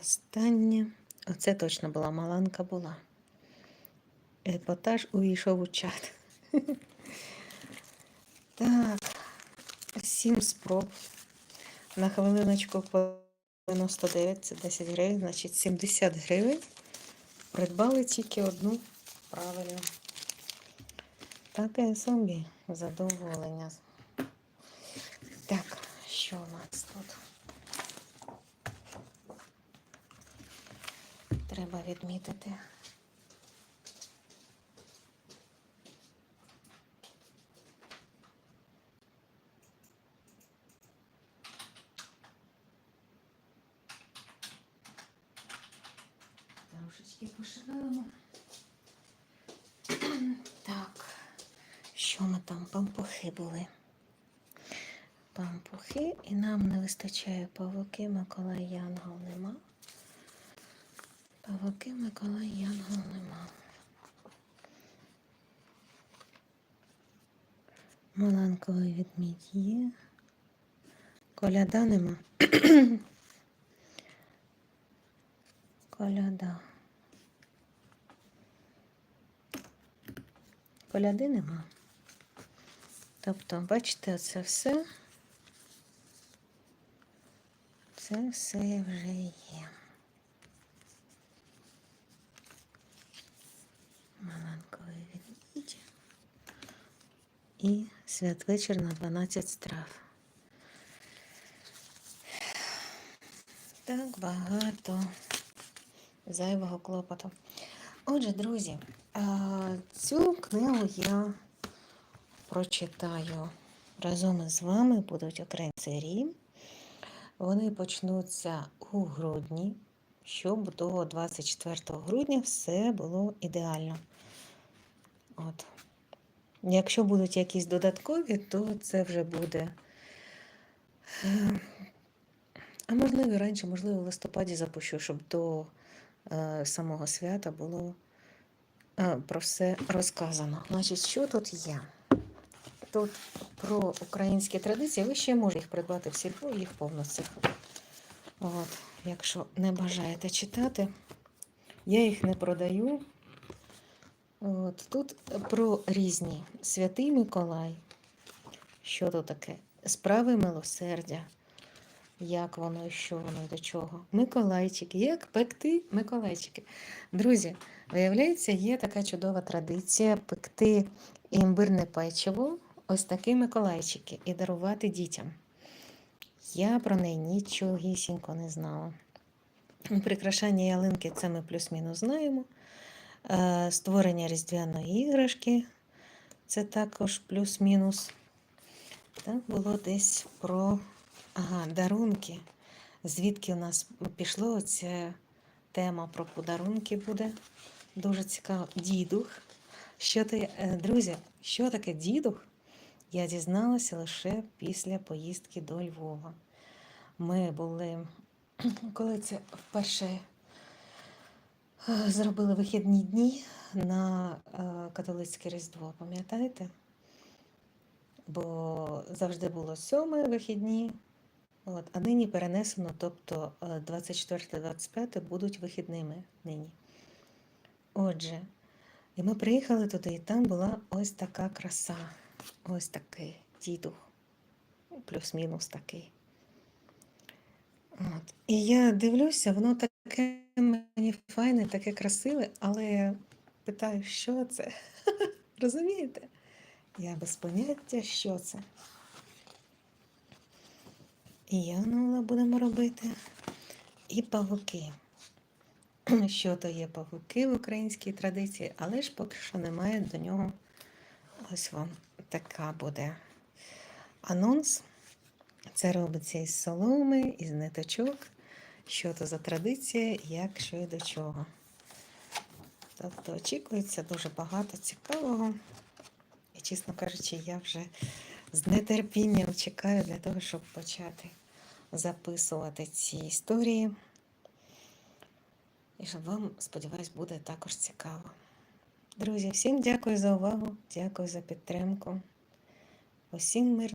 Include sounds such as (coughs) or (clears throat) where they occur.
Останнє. Оце точно була маланка була. Епатаж увійшов у чат. (laughs) Так, сім спроб. На хвилиночку по 99, це 10 гривень, значить 70 гривень. Придбали тільки одну правильно. Таке собі задоволення. Так, що у нас тут? Треба відмітити. Трошечки пошиваємо. Так, що ми там? Пампухи були. Пампухи, і нам не вистачає павуки, Миколай Янгол нема. Миколай Янгол нема. Маланковий відмідь є. Коляда нема. (coughs) Коляда. Коляди нема. Тобто, бачите, це все. Це все вже є. Маланковий відмідь. І святвечір на 12 страв. Так багато зайвого клопоту. Отже, друзі, цю книгу я прочитаю разом із вами, будуть окремі серії. Вони почнуться у грудні, щоб до 24 грудня все було ідеально. От. Якщо будуть якісь додаткові, то це вже буде. А можливо, раніше, можливо, в листопаді запущу, щоб до е, самого свята було е, про все розказано. Значить, що тут є? Тут про українські традиції, ви ще можете їх придбати в сільпо, їх повно цифр. От, якщо не бажаєте читати, я їх не продаю. От, тут про різні Святий Миколай. Що тут таке? Справи милосердя. Як воно і що воно до чого? Миколайчики. Як пекти Миколайчики? Друзі, виявляється, є така чудова традиція пекти імбирне печиво, ось такі Миколайчики, і дарувати дітям. Я про неї нічогісінько не знала. Прикрашання ялинки це ми плюс-мінус знаємо. Е, Створення різдвяної іграшки це також плюс-мінус. Так, було десь про ага, дарунки. Звідки у нас пішло оця тема про подарунки буде. Дуже цікаво. Дідух. Що ти, е, друзі, що таке дідух? Я дізналася лише після поїздки до Львова. Ми були, коли це вперше зробили вихідні дні на е, католицьке Різдво, пам'ятаєте? Бо завжди було сьоме вихідні, от, а нині перенесено, тобто 24-25 будуть вихідними нині. Отже, і ми приїхали туди, і там була ось така краса, ось такий дідух, плюс-мінус такий. І я дивлюся, воно таке мені файне, таке красиве, але я питаю, що це? (laughs) Розумієте? Я без поняття, що це. І Янгола будемо робити. І павуки. (clears throat) Що то є павуки в українській традиції, але ж поки що немає до нього. Ось вам така буде анонс. Це робиться із соломи, із ниточок. Що то за традиція, як що і до чого. Тобто очікується дуже багато цікавого. І, чесно кажучи, я вже з нетерпінням чекаю для того, щоб почати записувати ці історії. І щоб вам, сподіваюсь, буде також цікаво. Друзі, всім дякую за увагу, дякую за підтримку. Усім мир.